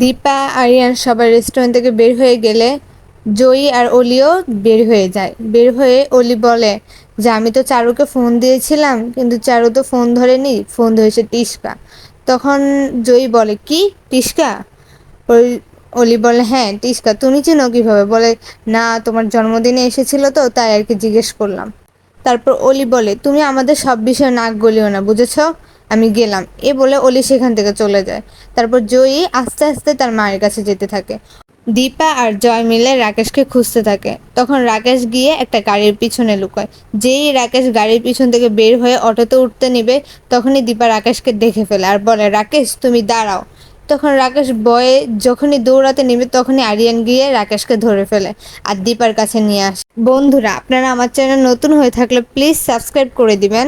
দীপা, আরিয়ান সবাই রেস্টুরেন্ট থেকে বের হয়ে গেলে জয়ী আর অলিও বের হয়ে যায়। বের হয়ে অলি বলে, যে, আমি তো চারুকে ফোন দিয়েছিলাম, কিন্তু চারু তো ফোন ধরেনি ফোন ধরেছে টিস্কা তখন জয়ী বলে, কি টিস্কা ওই অলি বলে হ্যাঁ টিস্কা তুমি চিনো কীভাবে? বলে, না, তোমার জন্মদিনে এসেছিল তো, তাই আর কি জিজ্ঞেস করলাম। তারপর অলি বলে, তুমি আমাদের সব বিষয়ে নাক গলিও না, বুঝেছ? আমি গেলাম। এ বলে অলি সেখান থেকে চলে যায়। তারপর জয়ী আস্তে আস্তে তার মায়ের কাছে যেতে থাকে। দীপা আর জয় মিলে রাকেশকে খুঁজতে থাকে। তখন রাকেশ গিয়ে একটা গাড়ির পিছনে লুকায়। যেই রাকেশ গাড়ির পিছন থেকে বের হয়ে অটোতে উঠতে নেবে, তখনই দীপা রাকেশকে দেখে ফেলে আর বলে, রাকেশ, তুমি দাঁড়াও। তখন রাকেশ বয়ে যখনই দৌড়াতে নেবে, তখনই আরিয়ান গিয়ে রাকেশকে ধরে ফেলে আর দীপার কাছে নিয়ে আসে। বন্ধুরা, আপনারা আমার চ্যানেল নতুন হয়ে থাকলে প্লিজ সাবস্ক্রাইব করে দিবেন।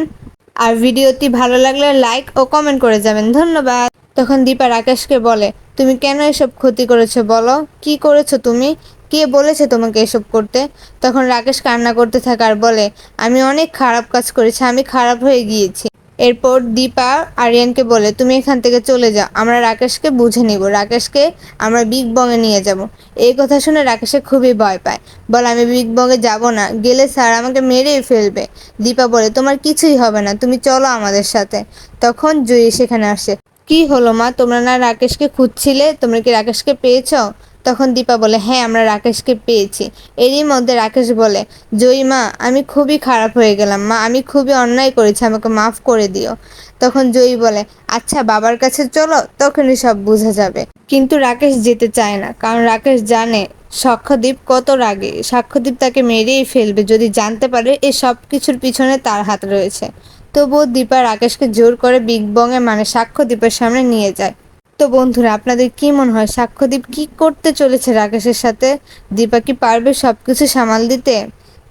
আর ভিডিওটি ভালো লাগলে লাইক ও কমেন্ট করে যাবেন। ধন্যবাদ। তখন দীপা রাকেশকে বলে, তুমি কেন এসব ক্ষতি করেছ বলো? কি করেছ তুমি? কে বলেছে তোমাকে এসব করতে? তখন রাকেশ কান্না করতে থাকে আর বলে, আমি অনেক খারাপ কাজ করেছি, আমি খারাপ হয়ে গিয়েছি। এরপর দীপা আরিয়ানকে বলে, তুমি এখান থেকে চলে যাও, আমরা রাকেশকে বুঝে নিব। রাকেশকে আমরা বিগ বংয়ে নিয়ে যাব। এই কথা শুনে রাকেশে খুবই ভয় পায়। বলে, আমি বিগ বংয়ে যাব না, গেলে স্যার আমাকে মেরেই ফেলবে। দীপা বলে, তোমার কিছুই হবে না, তুমি চলো আমাদের সাথে। তখন জয়ী সেখানে আসে, কি হলো মা, তোমরা না রাকেশকে খুঁজছিলে? তোমরা কি রাকেশকে পেয়েছ? তখন দীপা বলে হ্যাঁ আমরা রাকেশকে পেয়েছি। এরই মধ্যে রাকেশ বলে, জয়ী মা, আমি খুবই খারাপ হয়ে গেলাম। মা, আমি খুবই অন্যায় করেছি, আমাকে মাফ করে দিও। তখন জয়ী বলে আচ্ছা বাবার কাছে চলো, তখনই সব বোঝা যাবে। কিন্তু রাকেশ যেতে চায় না, কারণ রাকেশ জানে সাক্ষ্যদীপ কত রাগে। সাক্ষ্যদীপ তাকে মেরেই ফেলবে, যদি জানতে পারে এ সব কিছুর পিছনে তার হাত রয়েছে। তবুও দীপা রাকেশকে জোর করে বিগ বংয়ে মানে সাক্ষ্যদীপের সামনে নিয়ে যায়। তো বন্ধুরা, আপনাদের কি মনে হয়? সাক্ষ্যদীপ কি করতে চলেছে রাকেশের সাথে? দীপা কি পারবে সব কিছু সামাল দিতে?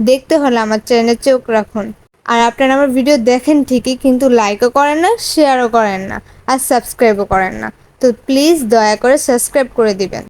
দেখতে হলে আমার চ্যানেলে চোখ রাখুন। আর আপনারা আমার ভিডিও দেখেন ঠিকই, কিন্তু লাইকও করেন না শেয়ারও করেন না, আর সাবস্ক্রাইবও করেন না। তো প্লিজ দয়া করে সাবস্ক্রাইব করে দিবেন।